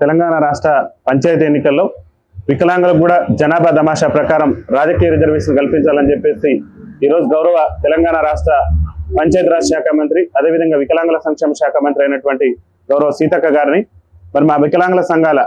తెలంగాణ రాష్ట్ర పంచాయతీ ఎన్నికల్లో వికలాంగులకు కూడా జనాభా తమాషా ప్రకారం రాజకీయ రిజర్వేషన్ కల్పించాలని చెప్పేసి ఈరోజు గౌరవ తెలంగాణ రాష్ట్ర పంచాయతీరాజ్ శాఖ మంత్రి అదేవిధంగా వికలాంగుల సంక్షేమ శాఖ మంత్రి అయినటువంటి గౌరవ సీతక్క గారిని మరి మా వికలాంగుల సంఘాల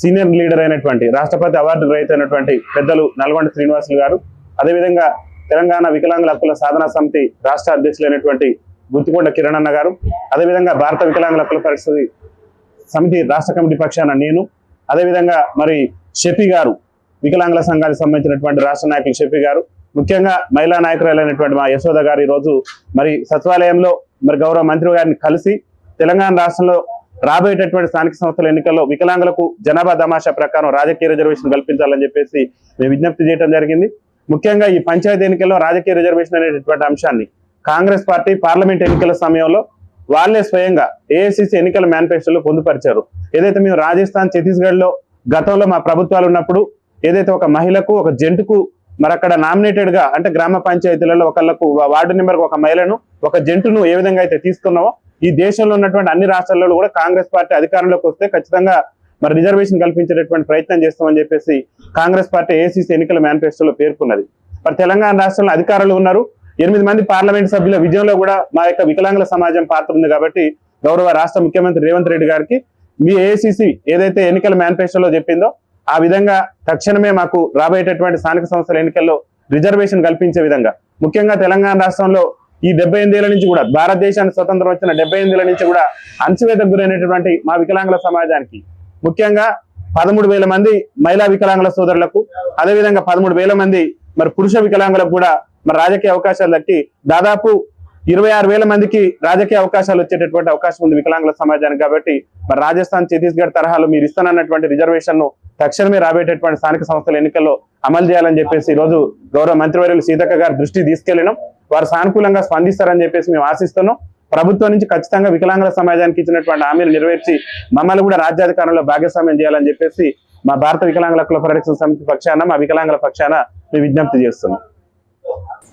సీనియర్ లీడర్ అయినటువంటి రాష్ట్రపతి అవార్డు రైతు అయినటువంటి పెద్దలు నల్గొండ శ్రీనివాసులు గారు అదేవిధంగా తెలంగాణ వికలాంగుల హక్కుల సాధనా సమితి రాష్ట్ర అధ్యక్షులైనటువంటి గుత్తికొండ కిరణ్ అన్న గారు అదేవిధంగా భారత వికలాంగుల హక్కుల పరిస్థితి సమితి రాష్ట్ర కమిటీ పక్షాన నేను అదేవిధంగా మరి షఫీ గారు వికలాంగుల సంఘానికి సంబంధించినటువంటి రాష్ట్ర నాయకులు షఫీ గారు ముఖ్యంగా మహిళా నాయకురాలైనటువంటి మా యశోద గారు ఈరోజు మరి సచివాలయంలో మరి గౌరవ మంత్రి గారిని కలిసి తెలంగాణ రాష్ట్రంలో రాబోయేటటువంటి స్థానిక సంస్థల ఎన్నికల్లో వికలాంగులకు జనాభా తమాషా ప్రకారం రాజకీయ రిజర్వేషన్ కల్పించాలని చెప్పేసి మేము విజ్ఞప్తి చేయడం జరిగింది. ముఖ్యంగా ఈ పంచాయతీ ఎన్నికల్లో రాజకీయ రిజర్వేషన్ అనేటటువంటి అంశాన్ని కాంగ్రెస్ పార్టీ పార్లమెంట్ ఎన్నికల సమయంలో వాళ్ళే స్వయంగా ఏఐసిసి ఎన్నికల మేనిఫెస్టోలో పొందుపరిచారు. ఏదైతే మేము రాజస్థాన్ ఛత్తీస్గఢ్లో గతంలో మా ప్రభుత్వాలు ఉన్నప్పుడు ఏదైతే ఒక మహిళకు ఒక జంటుకు మరి అక్కడ నామినేటెడ్గా అంటే గ్రామ పంచాయతీలలో ఒకళ్ళకు వార్డు నెంబర్ ఒక మహిళను ఒక జంటును ఏ విధంగా అయితే తీసుకున్నామో ఈ దేశంలో ఉన్నటువంటి అన్ని రాష్ట్రాల్లో కూడా కాంగ్రెస్ పార్టీ అధికారంలోకి వస్తే ఖచ్చితంగా మరి రిజర్వేషన్ కల్పించేటటువంటి ప్రయత్నం చేస్తామని చెప్పేసి కాంగ్రెస్ పార్టీ ఏసీసీ ఎన్నికల మేనిఫెస్టోలో పేర్కొన్నది. మరి తెలంగాణ రాష్ట్రంలో అధికారులు ఉన్నారు. ఎనిమిది మంది పార్లమెంట్ సభ్యుల విజయంలో కూడా మా యొక్క వికలాంగుల సమాజం పాత్ర ఉంది కాబట్టి గౌరవ రాష్ట్ర ముఖ్యమంత్రి రేవంత్ రెడ్డి గారికి మీ ఏఐసిసి ఏదైతే ఎన్నికల మేనిఫెస్టోలో చెప్పిందో ఆ విధంగా తక్షణమే మాకు రాబోయేటటువంటి స్థానిక సంస్థల ఎన్నికల్లో రిజర్వేషన్ కల్పించే విధంగా. ముఖ్యంగా తెలంగాణ రాష్ట్రంలో ఈ డెబ్బై ఎనిమిదేళ్ళ నుంచి కూడా భారతదేశానికి స్వతంత్రం వచ్చిన డెబ్బై ఎనిమిదేళ్ళ నుంచి కూడా అణచివేతకు గురైనటువంటి మా వికలాంగుల సమాజానికి. ముఖ్యంగా పదమూడు వేల మంది మహిళా వికలాంగుల సోదరులకు అదేవిధంగా పదమూడు వేల మంది మరి పురుష వికలాంగులకు కూడా మరి రాజకీయ అవకాశాలు దక్కి దాదాపు ఇరవై ఆరు వేల మందికి రాజకీయ అవకాశాలు వచ్చేటటువంటి అవకాశం ఉంది వికలాంగుల సమాజానికి కాబట్టి మరి రాజస్థాన్ ఛత్తీస్గఢ్ తరహాలో మీరు ఇస్తానన్నటువంటి రిజర్వేషన్ను తక్షణమే రాబోయేటటువంటి స్థానిక సంస్థల ఎన్నికల్లో అమలు చేయాలని చెప్పేసి ఈ రోజు గౌరవ మంత్రివర్యులు సీతక్క గారి దృష్టి తీసుకెళ్ళినాం వారు సానుకూలంగా స్పందిస్తారని చెప్పేసి మేము ఆశిస్తున్నాం. ప్రభుత్వం నుంచి ఖచ్చితంగా వికలాంగుల సమాజానికి ఇచ్చినటువంటి హామీలు నెరవేర్చి మమ్మల్ని కూడా రాజ్యాధికారంలో భాగస్వామ్యం చేయాలని చెప్పేసి మా భారత వికలాంగుల కుల పరిరక్షణ సమితి పక్షాన మా వికలాంగుల పక్షాన మేము విజ్ఞప్తి చేస్తున్నాం.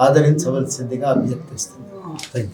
ఆదరించవలసిందిగా అభ్యర్థిస్తుంది